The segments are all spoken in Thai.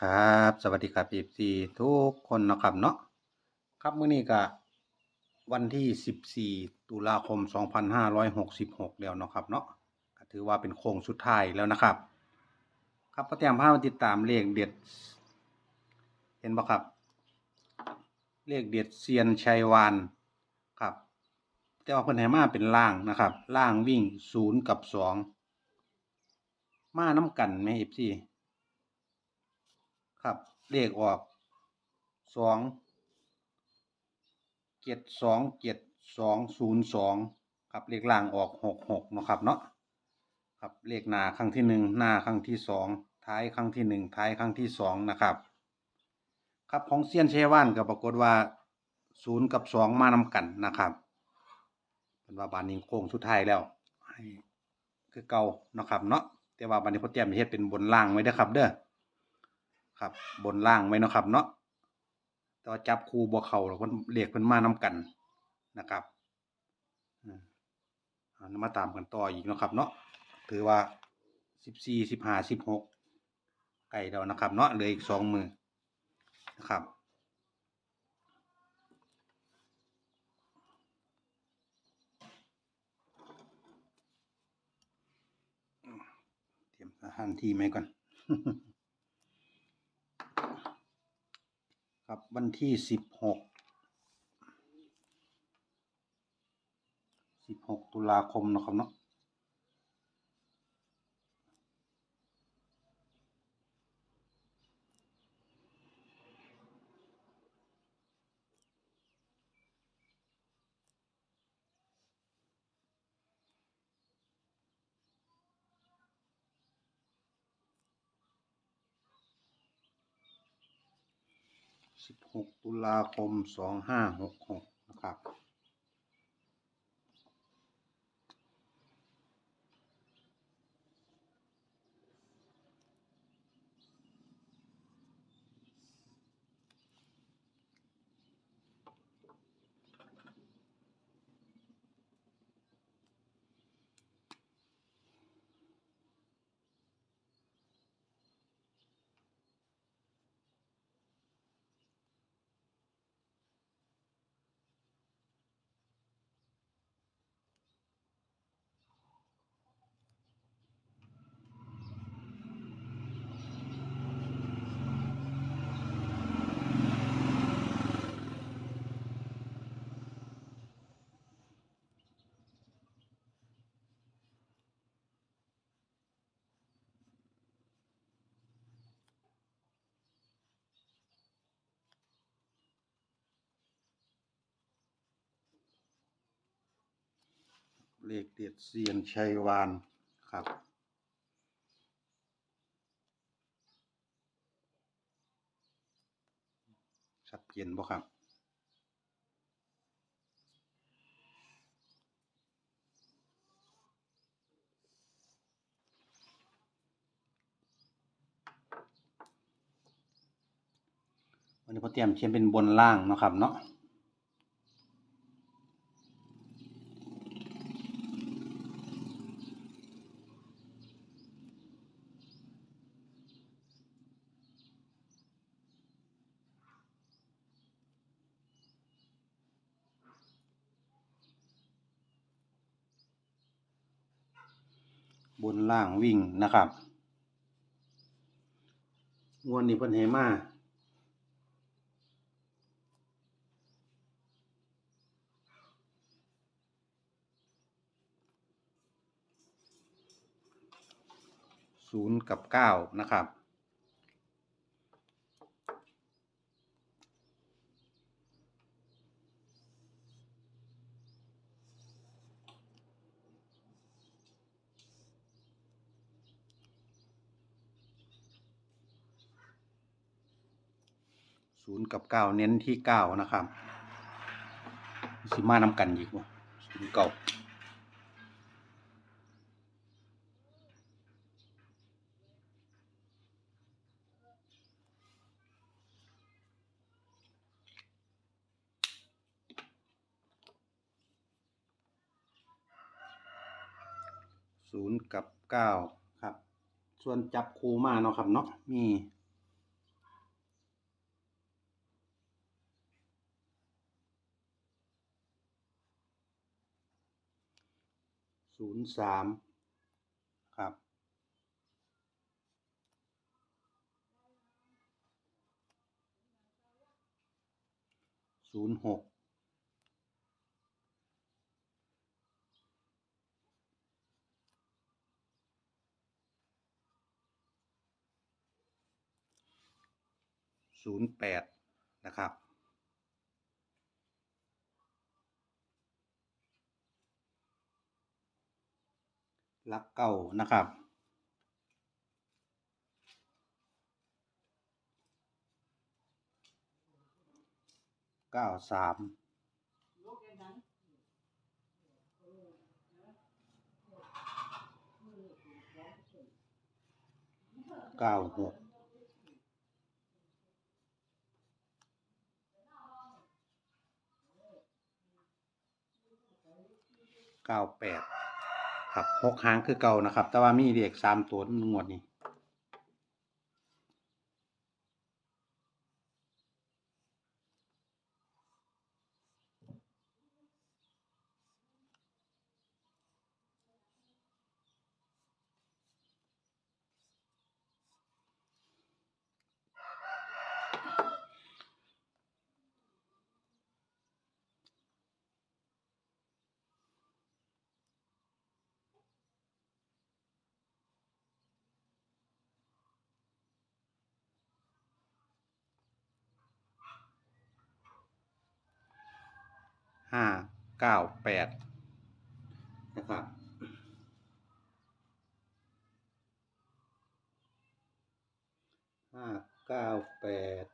ครับ สวัสดีครับ FC ทุกคนนะครับเนาะครับมื้อนี้ก็วันที่ 14 ตุลาคม 2566 แล้วเนาะครับเนาะก็ถือว่าเป็นโค้งสุดท้ายแล้วนะครับ ครับก็เตรียมพามาติดตามเลขเด็ด เห็นบ่ครับ เลขเด็ดเซียนชัยวานครับแต่ว่าเพิ่นให้มาเป็นล่างนะครับล่างวิ่ง 0 กับ 2 มาน้ำกันไหม FC ครับเลขออกสองเจ็ดสองเจ็ดสองศูนย์สองครับเลขล่างออกหกหกเนาะครับเนาะครับเลขหน้าครั้งที่หนึ่งหน้าครั้งที่สองท้ายครั้งที่หนึ่งท้ายครั้งที่สองนะครับครับของเซียนเชว่านก็ปรากฏว่าศูนย์กับสองมานำกันนะครับเป็นว่าบานนี้โค้งสุดท้ายแล้วให้คือเก่าเนาะครับเนาะแต่ว่าบานนี้พ่อเตรียมเฮ็ดเป็นบนล่างไว้เด้ครับเด้อ ครับ บนล่างไว้นะครับ เนาะแต่ว่าจับคู่บ่เข้าหรอกเพิ่นเลขเพิ่นมานำกันนะครับมาตามกันต่ออีกนะครับ เนาะถือว่าสิบสี่สิบห้าสิบหกใกล้แล้วนะครับ เนาะเหลืออีกสองมือนะครับเตรียมสถานที่ไหมก่อน ครับวันที่สิบหกสิบหกตุลาคมนะครับเนาะ สิบหกตุลาคมสองห้าหกหกนะครับ เลขเด็ดเซียนชัยวานครับชัดเจนบ่ครับวันนี้พอเตรียมเขียนเป็นบนล่างเนาะครับเนาะ บนล่างวิ่งนะครับ งวดนี้เพิ่นให้มาศูนย์กับเก้านะครับ ศูนย์กับเก้าเน้นที่เก้านะครับสิมาน้ำกันอีกว่าศูนย์เก้าศูนย์กับเก้าครับ ส่วนจับคูมาเนาะครับเนาะมี ศูนย์สามครับ ศูนย์หกศูนย์แปดนะครับ ลักเก้านะครับ เก้าสามเก้าหกเก้าแปด ครับหกหางคือเก่านะครับ แต่ว่ามีเด็กสามตัวทั้งหมดนี่ ห้าเก้าแปดนะครับห้าเก้าแปด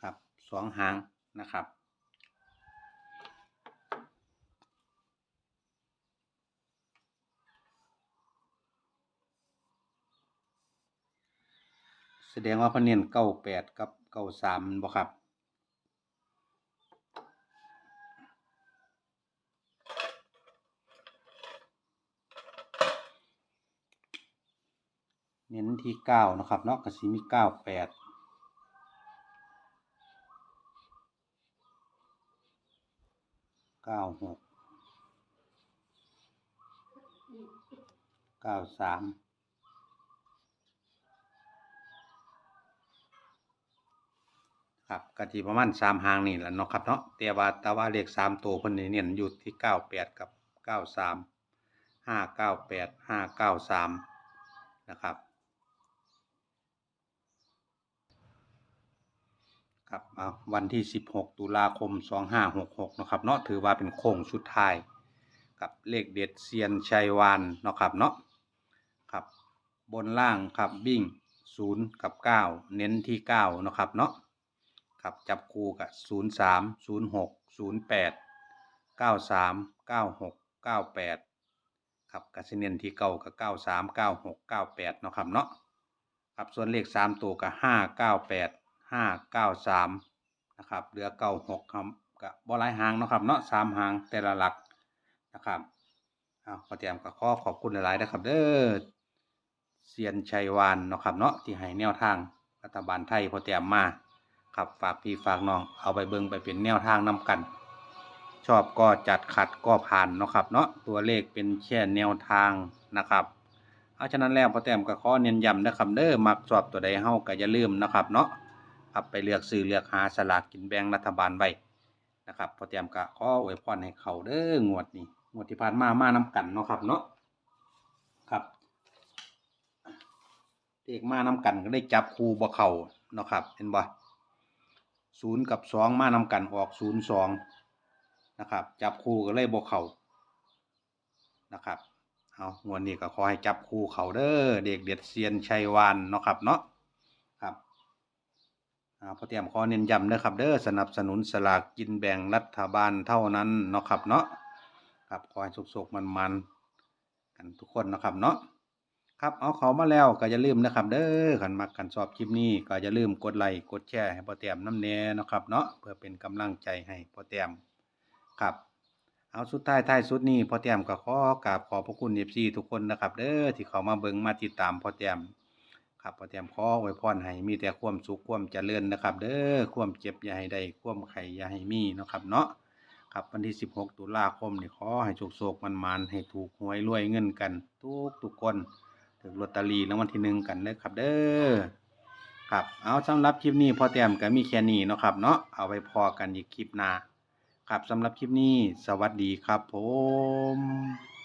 ครับ สองหางนะครับ แสดงว่าเพนเนียนเก้าแปดกับเก้าสามบ่ครับเน้นที่เก้านะครับเนาะก็สิมีเก้าแปด เก้าหกเก้าสามครับกะทิประมาณสามหางนี่แหละเนาะครับเนาะแต่ว่าแต่ว่าเลขสามตัวเพิ่นนี่เน้นอยู่ที่เก้าแปดกับเก้าสามห้าเก้าแปดห้าเก้าสามนะครับ ครับเอาวันที่ 16 ตุลาคม 2566นะครับเนาะถือว่าเป็นโค้งสุดท้ายกับเลขเด็ดเซียนชัยวานเนาะครับเนาะครับบนล่างครับวิ่ง 0 กับ 9 เน้นที่9เนาะครับเนาะครับจับคู่กับ 03 06 08 93 96 98ครับกัสเน้นที่เก้ากับ 93 96 98เนาะครับเนาะครับส่วนเลข 3 ตัวกับ 598 ห้าเก้าสามนะครับเหลือเก้าหกครับกับบอลายหางนะครับเนาะสามหางแต่ละหลักนะครับเอาขอเตรียมกับข้อขอบคุณหลายๆนะครับเด้อเซียนชัยวานนะครับเนาะที่ให้แนวทางรัฐบาลไทยพอเตรียมมาครับฝากพี่ฝากน้องเอาไปเบิ่งไปเป็นแนวทางนำกัน ชอบก็จัดขัดก็ผ่านนะครับเนาะตัวเลขเป็นแค่แนวทางนะครับเอาฉะนั้นแล้วพอแต้มก็ขอเน้นย้ำนะครับเด้อมักชอบตัวใดเฮาก็อย่าลืมนะครับเนาะ ครับ ไปเลือกซื้อเลือกหาสลากกินแบ่งรัฐบาลไว้นะครับพอเตรียมกะขออวยพรให้เขาเด้องวดนี้งวดที่ผ่านมามาน้กันเนาะครับเนาะครับเลขมาน้กันก็ได้จับคู่บ่เข่าเนาะครับเห็นบ่ศูนย์กับสองมาน้กันออกศูนย์สองนะครับ จับคู่ก็เลยบ่เข่านะครับเอางวดนี้ก็ขอให้จับคู่เขาเด้อเด็กเด็ดเซียนชัยวานเนาะครับเนาะ พอเตรียมขอเน้นย้ำนะครับเด้อสนับสนุนสลากกินแบ่งรัฐบาลเท่านั้นเนาะครับเนาะครับขอให้สุกๆมันๆกันทุกคนนะครับเนาะครับเอาเขามาแล้วก็อย่าลืมนะครับ เด้อขันมักกันชอบคลิปนี้ก็อย่าลืมกดไลค์กดแชร์ให้พอเตรียมน้ำเนเนะครับเนาะเพื่อเป็นกำลังใจให้พอเตรียมครับเอาสุดท้ายท้ายสุดนี้พอแต้มก็ขอกราบขอบพระคุณ FC ทุกคนนะครับ เด้อที่เขามาเบิ่งมาติดตามพอแต้ม ครับพอแต้มขออวยพรให้มีแต่ความสุขความเจริญนะครับ เด้อความเจ็บอย่าให้ได้ความไข้อย่าให้มีนะครับเนาะครับวันที่ 16 ตุลาคมนี่ขอให้โชคๆมันๆให้ถูกหวยรวยเงินกันทุกทุกคนถึงลอตเตอรี่รางวัลที่หนึ่งกันเด้อครับเด้อครับเอาสำหรับคลิปนี้พอแต้มก็มีแค่นี้นะครับเนาะเอาไว้พอกันอีกคลิปหน้าครับสำหรับคลิปนี้ สวัสดีครับผม